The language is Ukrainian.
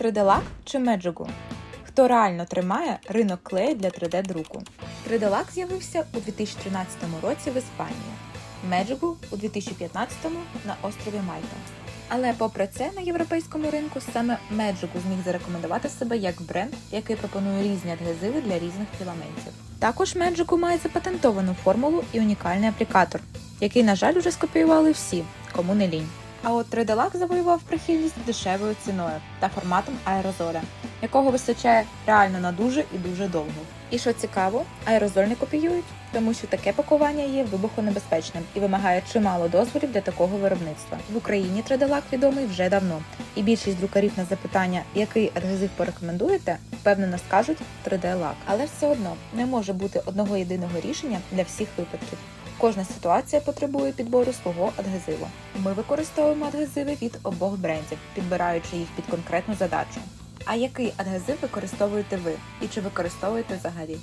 3D-лак чи Меджигу? Хто реально тримає ринок клею для 3D-друку? 3D-лак з'явився у 2013 році в Іспанії, Меджигу у 2015 на острові Мальта. Але попри це на європейському ринку саме Меджигу зміг зарекомендувати себе як бренд, який пропонує різні адгезиви для різних філаментів. Також Меджику має запатентовану формулу і унікальний аплікатор, який, на жаль, уже скопіювали всі, кому не лінь. А от 3D-лак завоював прихильність дешевою ціною та форматом аерозоля, якого вистачає реально на дуже і дуже довго. І що цікаво, аерозоль не копіюють, тому що таке пакування є вибухонебезпечним і вимагає чимало дозволів для такого виробництва. В Україні 3D-лак відомий вже давно, і більшість друкарів на запитання, який адгезив порекомендуєте, впевнено скажуть 3D-лак. Але все одно не може бути одного єдиного рішення для всіх випадків. Кожна ситуація потребує підбору свого адгезиву. Ми використовуємо адгезиви від обох брендів, підбираючи їх під конкретну задачу. А який адгезив використовуєте ви і чи використовуєте взагалі?